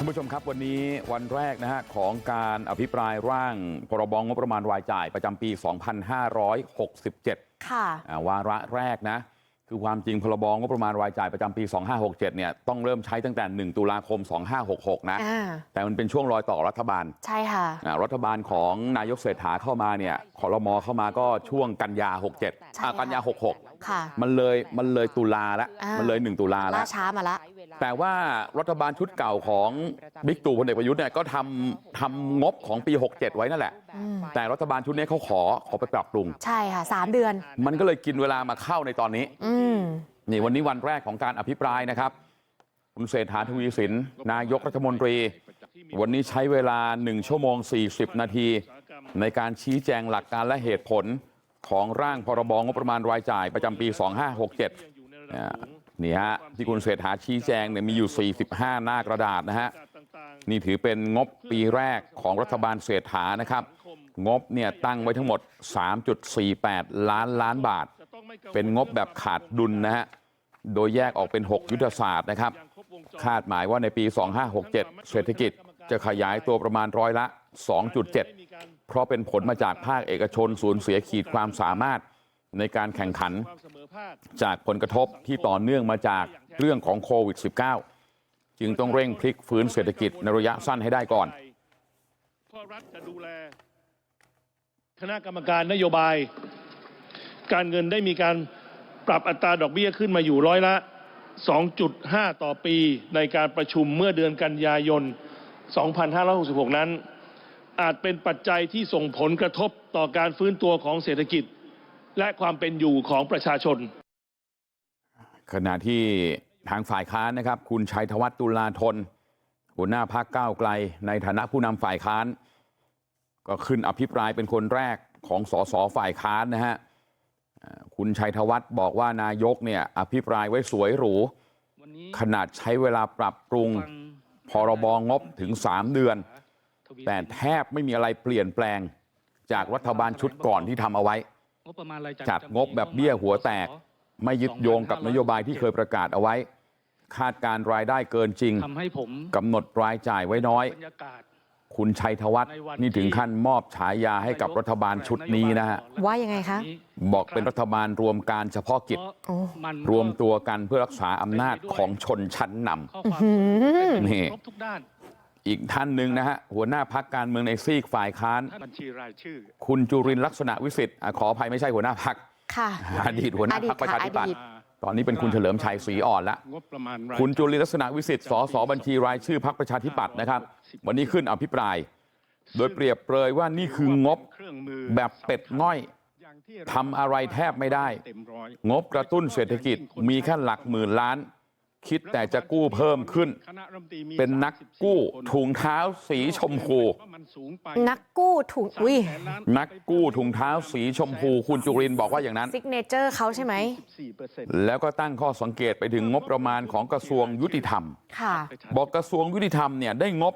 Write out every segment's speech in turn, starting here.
ท่านผู้ชมครับวันนี้วันแรกนะฮะของการอภิปรายร่างพรบงบประมาณรายจ่ายประจำปี 2567 ค่ะอ่าวาระแรกนะ คือความจริงพรบงบประมาณรายจ่ายประจำปี 2567 เนี่ยต้องเริ่มใช้ตั้งแต่ 1 ตุลาคม 2566 นะอ่าแต่มันเป็นช่วงรอยต่อรัฐบาล ใช่ค่ะอ่ารัฐบาลของนายกเศรษฐาเข้ามาเนี่ยคอรมอเข้ามาก็ช่วงกันยา 67ใช่อ่าค่ะกันยาค่ะ66 มันเลยมันเลยตุลาแล้วอ่ามัมันเลย 1 ตุลาแล้ล่าวช้ามาละ แต่ว่ารัฐบาลชุดเก่าของบิ๊กตู่พลเอกประยุทธ์เนี่ยก็ทำทำงบของปี67ไว้นั่นแหละอืมแต่รัฐบาลชุดนี้เขาขอขอไปปรับปรุงใช่ค่ะสามเดือนมันก็เลยกินเวลามาเข้าในตอนนี้อืมนี่วันนี้วันแรกของการอภิปรายนะครับคุณเศรษฐาทวีสินนายกรัฐมนตรีวันนี้ใช้เวลา1ชั่วโมง40นาทีในการชี้แจงหลักการและเหตุผลของร่างพรบงบประมาณรายจ่ายประจำปี 2567อ่า นี่ฮะที่คุณเศรษฐาชี้แจงเนี่ยมีอยู่45หน้ากระดาษนะฮะนี่ถือเป็นงบปีแรกของรัฐบาลเศรษฐานะครับงบเนี่ยตั้งไว้ทั้งหมด3.48ล้านล้านบาทเป็นงบแบบขาดดุลนะฮะโดยแยกออกเป็น6ยุทธศาสตร์นะครับคาดหมายว่าในปี2567เศรษฐกิจจะขยายตัวประมาณร้อยละ2.7เพราะเป็นผลมาจากภาคเอกชนสูญเสียขีดความสามารถ ในการแข่งขันจากผลกระทบที่ต่อเนื่องมาจากเรื่องของโควิด -19 จึงต้องเร่งพลิกฟื้นเศรษฐกิจในระยะสั้นให้ได้ก่อนเพราะรัฐจะดูแลคณะกรรมการนโยบายการเงินได้มีการปรับอัตราดอกเบี้ยขึ้นมาอยู่ร้อยละ 2.5 ต่อปีในการประชุมเมื่อเดือนกันยายน 2566 นั้น อาจเป็นปัจจัยที่ส่งผลกระทบต่อการฟื้นตัวของเศรษฐกิจ และความเป็นอยู่ของประชาชนขณะที่ทางฝ่ายค้านนะครับคุณชัยธวัฒน์ตุลาธนหัวหน้าพักก้าวไกลในฐานะผู้นำฝ่ายค้านก็ขึ้นอภิปรายเป็นคนแรกของสสฝ่ายค้านนะฮะคุณชัยธวัฒน์บอกว่านายกเนี่ยอภิปรายไว้สวยหรูขนาดใช้เวลาปรับปรุงพรบงบถึง 3 เดือน แต่แทบไม่มีอะไรเปลี่ยนแปลงจากรัฐบาลชุดก่อนที่ทำเอาไว้ จัดงบแบบเบี้ยหัวแตกไม่ยึดโยงกับนโยบายที่เคยประกาศเอาไว้คาดการรายได้เกินจริงทำให้ผมกำหนดรายจ่ายไว้น้อยบรรยากาศคุณชัยธวัฒน์นี่ถึงขั้นมอบฉายาให้กับรัฐบาลชุดนี้นะฮะว่ายังไงคะบอกเป็นรัฐบาลรวมการเฉพาะกิจเพราะมันรวมตัวกันเพื่อรักษาอำนาจของชนชั้นนข้อความนี่ อีกท่านหนึ่งนะฮะหัวหน้าพักการเมืองในซีกฝ่ายค้านบัญชีรายชื่อคุณจุรินทร์ลักษณะวิสิทธิ์อะขออภัยไม่ใช่หัวหน้าพักค่ะอดีตหัวหน้าพรรคประชาธิปัตย์อดีตตอนนี้เป็นคุณเฉลิมชัยศรีอ่อนละงบประมาณรายคุณจุลินทร์ลักษณะวิสิทธิ์สสบัญชีรายชื่อพรรคประชาธิปัตย์นะครับวันนี้ขึ้นอภิปราย โดยเปรียบเปรยว่านี่คืองบเครื่องมือแบบเป็ดง่อยอย่างที่ทำอะไรแทบไม่ได้เต็มร้อยงบกระตุ้นเศรษฐกิจมีแค่หลักหมื่นล้าน คิดแต่จะกู้เพิ่มขึ้นคณะรัฐมนตรีมีเป็นนักกู้ถุงเท้าสีชมพูว่ามันสูงไปนักกู้ถุงอุ้ยแสนล้านนักกู้ถุงเท้าสีชมพูคุณจุรินทร์บอกว่าอย่างนั้นซิกเนเจอร์เขาใช่ไหมสี่เปอร์เซ็นต์แล้วก็ตั้งข้อสังเกตไปถึงงบประมาณของกระทรวงยุติธรรมค่ะบอกกระทรวงยุติธรรมเนี่ยได้งบ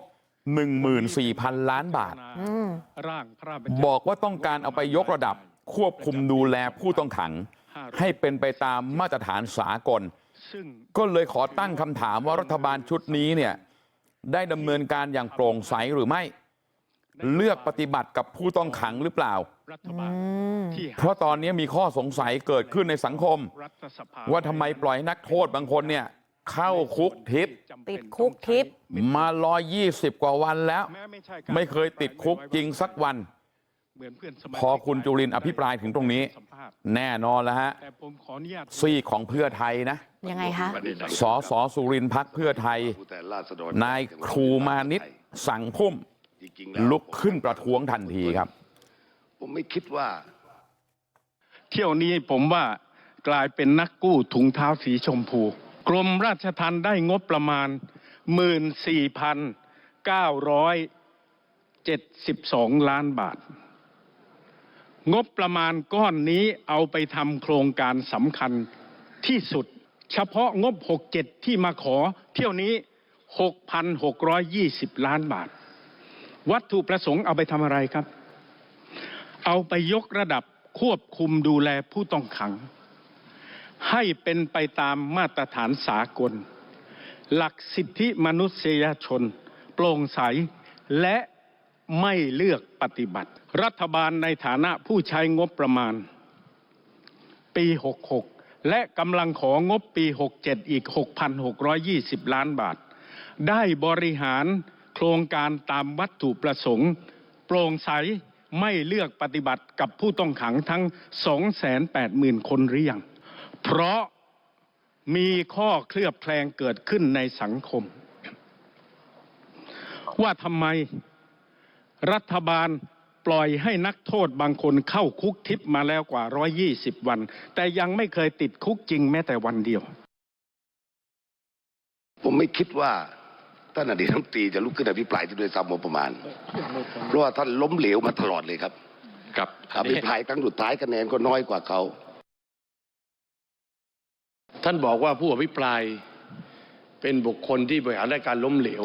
14,000ล้านบาทอืมร่างพระราชบัญญัติบอกว่าต้องการเอาไปยกระดับควบคุมดูแลผู้ต้องขังให้เป็นไปตามมาตรฐานสากลซึ่ง ก็เลยขอตั้งคำถามว่ารัฐบาลชุดนี้เนี่ยได้ดำเนินการอย่างโปร่งใสหรือไม่เลือกปฏิบัติกับผู้ต้องขังหรือเปล่ารัฐบาลอืมที่เพราะตอนนี้มีข้อสงสัยเกิดขึ้นในสังคมรัฐสภาว่าทำไมปล่อยให้นักโทษบางคนเนี่ยเข้าคุกทิพย์ติดคุกทิพย์มา120กว่าวันแล้วแม้ไม่ใช่การไม่เคยติดคุกจริงสักวันเหมือนเพื่อนสมาชิกพอคุณจุรินทร์อภิปรายถึงตรงนี้สัมภาษณ์แน่นอนแล้วฮะแต่ผมขออนุญาตซีกของเพื่อไทยนะยังไงคะสอสอสุรินทร์พักเพื่อไทย นายครูมานิตสั่งพุ่มจริงๆแล้วลุกขึ้นประท้วงทันทีครับ ผมไม่คิดว่า เที่ยวนี้ผมว่ากลายเป็นนักกู้ถุงเท้าสีชมพู กรมราชทัณฑ์ได้งบประมาณ 14,972 ล้านบาท งบประมาณก้อนนี้เอาไปทำโครงการสำคัญที่สุด เฉพาะงบ 67 ที่มาขอเที่ยวนี้ 6,620 ล้านบาท วัตถุประสงค์เอาไปทำอะไรครับ เอาไปยกระดับควบคุมดูแลผู้ต้องขัง ให้เป็นไปตามมาตรฐานสากล หลักสิทธิมนุษยชน โปร่งใสและไม่เลือกปฏิบัติ รัฐบาลในฐานะผู้ใช้งบประมาณปี66และกำลังของบปี67อีก 6,620 ล้านบาท ได้บริหารโครงการตามวัตถุประสงค์ โปร่งใสไม่เลือกปฏิบัติกับผู้ต้องขังทั้ง 280,000 คนหรือยัง เพราะมีข้อเคลือบแคลงเกิดขึ้นในสังคม ว่าทำไมรัฐบาล ปล่อยให้นักโทษบางคนเข้าคุกทิพย์มาแล้วกว่า120วันแต่ยังไม่เคยติดคุกจริงแม้แต่วันเดียวผมไม่คิดว่าท่านอดีตรัฐมนตรีจะลุกขึ้นอภิปรายที่ด้วยซ้ำงบประมาณ เพราะว่าท่านล้มเหลวมาตลอดเลยครับ ครับอภิปรายครั้งสุดท้ายคะแนนก็น้อยกว่าเขา ท่านบอกว่าผู้อภิปรายเป็นบุคคลที่บริหารราชการล้มเหลว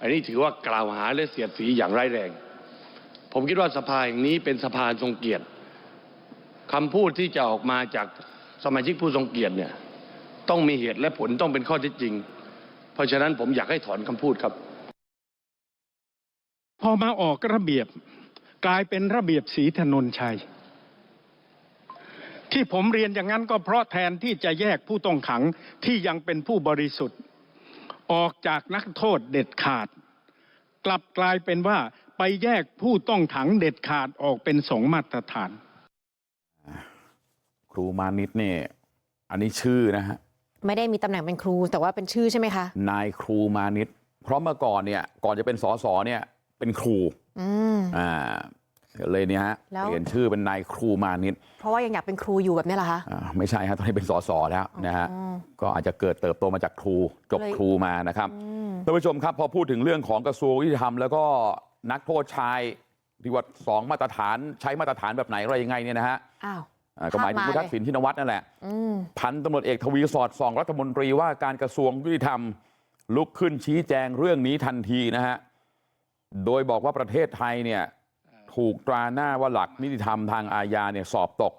อันนี้ถือว่ากล่าวหาและเสียดสีอย่างร้ายแรง ผมคิดว่าสภาแห่งนี้เป็นสภาทรงเกียรติคำพูดที่จะออกมาจากสมาชิกผู้ทรงเกียรติเนี่ยต้องมีเหตุและผลต้องเป็นข้อท็จจริง เพราะฉะนั้นผมอยากให้ถอนคำพูดครับ พอมาออกระเบียบกลายเป็นระเบียบสีถนนชัย ที่ผมเรียนอย่างนั้นก็เพราะแทนที่จะแยกผู้ต้องขังที่ยังเป็นผู้บริสุทธิ์ ออกจากนักโทษเด็ดขาด กลับกลายเป็นว่า ไปแยกผู้ต้องขังเด็ดขาดออกเป็นสองมาตรฐานครูมานิดเนี่ยอันนี้ชื่อนะฮะไม่ได้มีตำแหน่งเป็นครูแต่ว่าเป็นชื่อใช่ไหมคะนายครูมานิดเพราะเมื่อก่อนเนี่ยก่อนจะเป็นสสเนี่ยเป็นครูอืมอ่าเลยเนี่ยฮะแล้วเปลี่ยนชื่อเป็นนายครูมานิดเพราะว่ายังอยากเป็นครูอยู่แบบนี้เหรอคะอ่าไม่ใช่ฮะตอนนี้เป็นสสแล้วนะฮะอ๋อก็อาจจะเกิดเติบโตมาจากครูจบเลยครูมานะครับอืมท่านผู้ชมครับพอพูดถึงเรื่องของกระทรวงยุติธรรมแล้วก็ นักโทษชายที่ว่าสองมาตรฐานใช้มาตรฐานแบบไหนอะไรยังไงเนี่ยนะฮะอ้าวอ่าก็หมายถึงภาพมาคุณทักษิณชินวัตรนั่นแหละอืมพันตำรวจเอกทวีสอดส่องรัฐมนตรีว่าการกระทรวงยุติธรรมลุกขึ้นชี้แจงเรื่องนี้ทันทีนะฮะโดยบอกว่าประเทศไทยเนี่ยถูกตราหน้าว่าหลักนิติธรรมทางอาญาเนี่ยสอบตก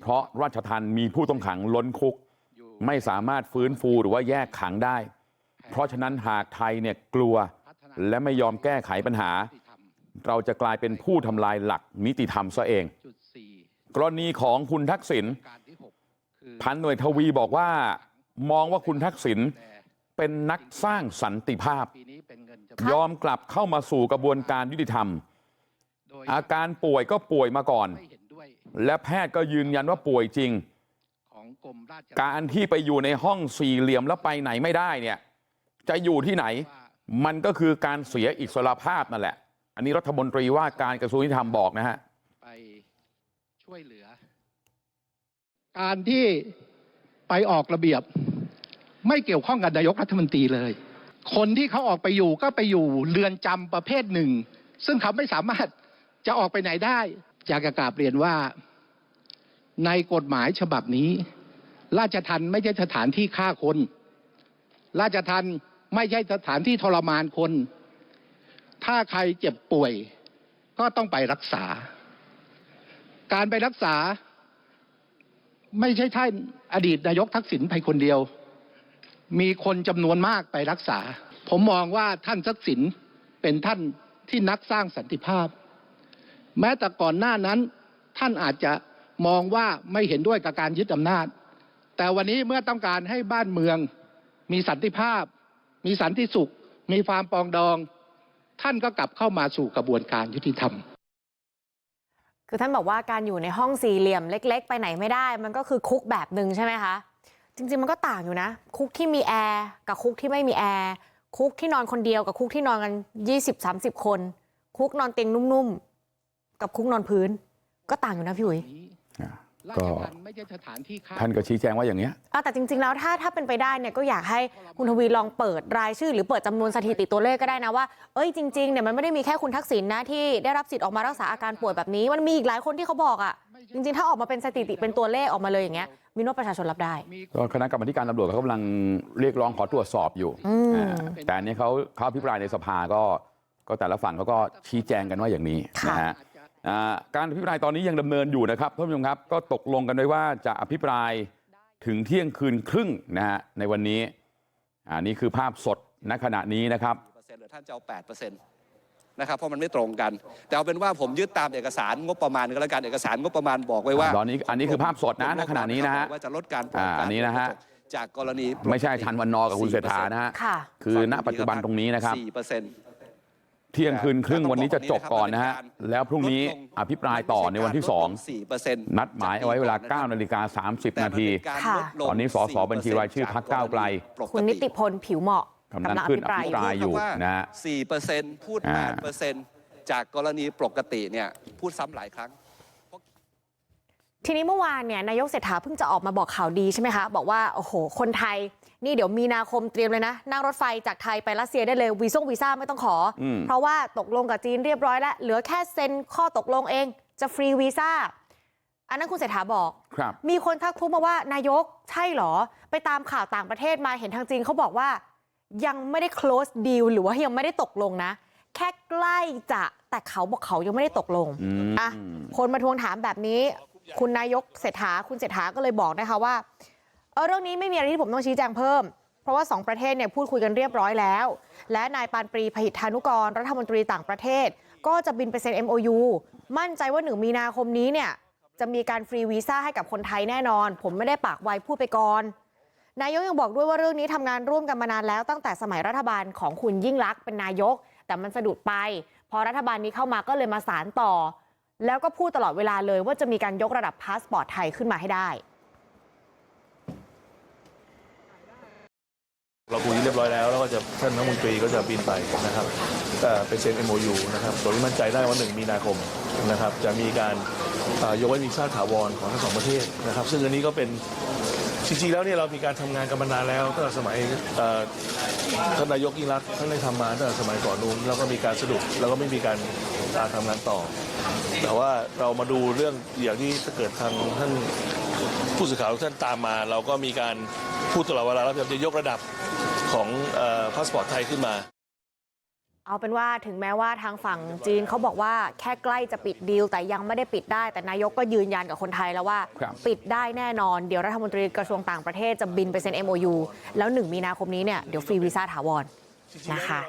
เพราะราชทันมีผู้ต้องขังล้นคุก ไม่สามารถฟื้นฟูหรือว่าแยกขังได้ เพราะฉะนั้นหากไทยเนี่ยกลัวและไม่ยอมแก้ไขปัญหา เราจะกลายเป็นผู้ทำลายหลักนิติธรรมซะเองกรณีของคุณทักษิณพันหน่วยทวีบอกว่ามองว่าคุณทักษิณเป็นนักสร้างสันติภาพยอมกลับเข้ามาสู่กระบวนการยุติธรรมอาการป่วยก็ป่วยมาก่อนและแพทย์ก็ยืนยันว่าป่วยจริงการที่ไปอยู่ในห้องสี่เหลี่ยมแล้วไปไหนไม่ได้เนี่ยจะอยู่ที่ไหนมันก็คือการเสียอิสรภาพนั่นแหละ อันนี้รัฐมนตรีว่าการกระทรวงยุติธรรมบอกนะฮะไปช่วยเหลือ การที่ไปออกระเบียบ ไม่เกี่ยวข้องกับนายกรัฐมนตรีเลย คนที่เขาออกไปอยู่ก็ไปอยู่เรือนจำประเภทหนึ่ง ซึ่งเขาไม่สามารถจะออกไปไหนได้อยากจะกราบเรียนว่า ในกฎหมายฉบับนี้ ราชทันไม่ใช่สถานที่ฆ่าคน ราชทันไม่ใช่สถานที่ทรมานคน ถ้าใครเจ็บป่วยก็ต้องไปรักษาการไปรักษาไม่ใช่ท่านอดีตนายกทักษิณไปคนเดียว มีคนจำนวนมากไปรักษา ผมมองว่าท่านทักษิณเป็นท่านที่นักสร้างสันติภาพ แม้แต่ก่อนหน้านั้นท่านอาจจะมองว่าไม่เห็นด้วยกับการยึดอำนาจ แต่วันนี้เมื่อต้องการให้บ้านเมือง มีสันติภาพ มีสันติสุข มีความปองดอง ท่านก็กลับเข้ามาสู่กระบวนการยุติธรรม คือท่านบอกว่าการอยู่ในห้องสี่เหลี่ยมเล็ก ๆ ไปไหนไม่ได้ มันก็คือคุกแบบหนึ่งใช่ไหมคะ จริง ๆ มันก็ต่างอยู่นะ คุกที่มีแอร์กับคุกที่ไม่มีแอร์คุกที่นอนคนเดียวกับคุกที่นอนกันยี่สิบสามสิบคน คุกนอนเตียงนุ่มๆกับคุกนอนพื้น ก็ต่างอยู่นะพี่อุ๋ย ก็ไม่ใช่สถานที่ฆ่าท่านก็ชี้แจงว่าอย่างเนี้ยอะแต่จริงๆแล้วถ้าถ้าเป็นไปได้เนี่ยก็อยากให้คุณทวีลองเปิดรายชื่อหรือเปิดจำนวนสถิติตัวเลขก็ได้นะว่าเอ้ยจริงๆเนี่ยมันไม่ได้มีแค่คุณทักษิณนะที่ได้รับสิทธิ์ออกมารักษาอาการป่วยแบบนี้มันมีอีกหลายคนที่เขาบอกอะจริงๆถ้าออกมาเป็นสถิติเป็นตัวเลขออกมาเลยอย่างเงี้ยมินว่าประชาชนรับได้ก็คณะกรรมการตำรวจเขากำลังเรียกร้องขอตรวจสอบอยู่อืมอ่าแต่อันนี้เขาเขาอภิปรายในสภาก็ก็แต่ละฝั่งเขาก็ชี้แจงกันว่าอย่างนี้ค่ะนะฮะอ่า การอภิปรายตอนนี้ยังดำเนินอยู่นะครับท่านผู้ชมครับก็ตกลงกันไว้ว่าจะอภิปรายถึงเที่ยงคืนครึ่งนะฮะในวันนี้อ่านี่คือภาพสดณขณะนี้นะครับยวท่านจะเอา8%นะครับเพราะมันไม่ตรงกัน แต่เอาเป็นว่าผมยึดตามเอกสารงบประมาณก็แล้วกันเอกสารงบประมาณบอกไว้ว่าตอนนี้อันนี้คือภาพสดนะณขณะนี้นะฮะว่าจะลดการปล่ยอ่าอันนี้นะฮะจากกรณีไม่ใช่ชันวันนอร์กับคุณเศรษฐานะฮะค่ะคือณปัจจุบันตรงนี้นะครับ4%เปอร์เซ็นต์ เที่ยงคืนครึ่งวันนี้จะจบก่อนนะฮะแล้วพรุ่งนี้อภิปรายต่อในวันที่2นัดหมายเอาไว้เวลา9นาฬิกา30นาทีค่ะตอนนี้สสบัญชีรายชื่อพรรคก้าวไกลคุณนิติพลผิวเหมาะกำลังขึ้นอภิปรายอยู่นะฮะสี่เปอร์เซ็นต์พูดอ่าแปดเปอร์เซ็นต์จากกรณีปกติเนี่ยพูดซ้ำหลายครั้ง ทีนี้เมื่อวานเนี่ยนายกเศรษฐาเพิ่งจะออกมาบอกข่าวดีใช่ไหมคะบอกว่าโอ้โหคนไทยนี่เดี๋ยวมีนาคมเตรียมเลยนะนั่งรถไฟจากไทยไปรัสเซียได้เลยวีซ่งวีซ่าไม่ต้องขออมเพราะว่าตกลงกับจีนเรียบร้อยแล้ว เหลือแค่เซ็นข้อตกลงเองจะฟรีวีซ่าอันนั้นคุณเศรษฐาบอกครับมีคนทักท้วงมาว่านายกใช่เหรอ ไปตามข่าวต่างประเทศมาเห็นทางจีนเขาบอกว่า ยังไม่ได้ close deal หรือว่ายังไม่ได้ตกลงนะ แค่ใกล้จะแต่เขาบอกเขายังไม่ได้ตกลงอืมอะคนมาทวงถามแบบนี้ คุณนายกเศรษฐาคุณเศรษฐาก็เลยบอกนะคะว่าเออเรื่องนี้ไม่มีอะไรที่ผมต้องชี้แจงเพิ่มเพราะว่าสองประเทศเนี่ยพูดคุยกันเรียบร้อยแล้วและนายปานปรีพหิทธานุกรรัฐมนตรีต่างประเทศก็จะบินไปเซ็น MOU มั่นใจว่าหนึ่งมีนาคมนี้เนี่ยจะมีการฟรีวีซ่าให้กับคนไทยแน่นอน ผมไม่ได้ปากไวพูดไปก่อนนายกยังบอกด้วยว่าเรื่องนี้ทำงานร่วมกันมานานแล้วตั้งแต่สมัยรัฐบาลของคุณยิ่งลักษณ์เป็นนายก แต่มันสะดุดไป พอรัฐบาลนี้เข้ามาก็เลยมาสารต่อ แล้วก็พูดตลอดเวลาเลยว่าจะมีการยกระดับพาสปอร์ตไทยขึ้นมาให้ได้เราคุยเรียบร้อยแล้วแล้วก็จะท่านรัฐมนตรีก็จะบินไปนะครับไปเซ็น MOU นะครับโดยมั่นใจได้ว่าหนึ่งมีนาคมนะครับ จะมีการยกเว้นวีซ่าถาวรของทั้งสองประเทศนะครับ ซึ่งอันนี้ก็เป็นจริงๆแล้วเนี่ยเรามีการทำงานกันมานานแล้วตั้งแต่สมัยท่านนายกยิ่งรักท่านได้ทำมาตั้งแต่สมัยก่อนนู้นแล้วก็มีการสรุปแล้วก็ไม่มีการกาทำงานต่อ แต่ว่าเรามาดูเรื่องอย่างที่ถ้าเกิดทางท่านผู้สื่อข่าวทุกท่านตามมา เราก็มีการพูดตลอดเวลาแล้วพยายามจะยกระดับของพาสปอร์ตไทยขึ้นมา เอาเป็นว่าถึงแม้ว่าทางฝั่งจีนเขาบอกว่าแค่ใกล้จะปิดดีลแต่ยังไม่ได้ปิดได้ แต่นายกก็ยืนยันกับคนไทยแล้วว่าครับปิดได้แน่นอน เดี๋ยวรัฐมนตรีกระทรวงต่างประเทศจะบินไปเซ็น MOU แล้วหนึ่งมีนาคมนี้เนี่ยเดี๋ยวฟรีวีซ่าถาวรนะคะ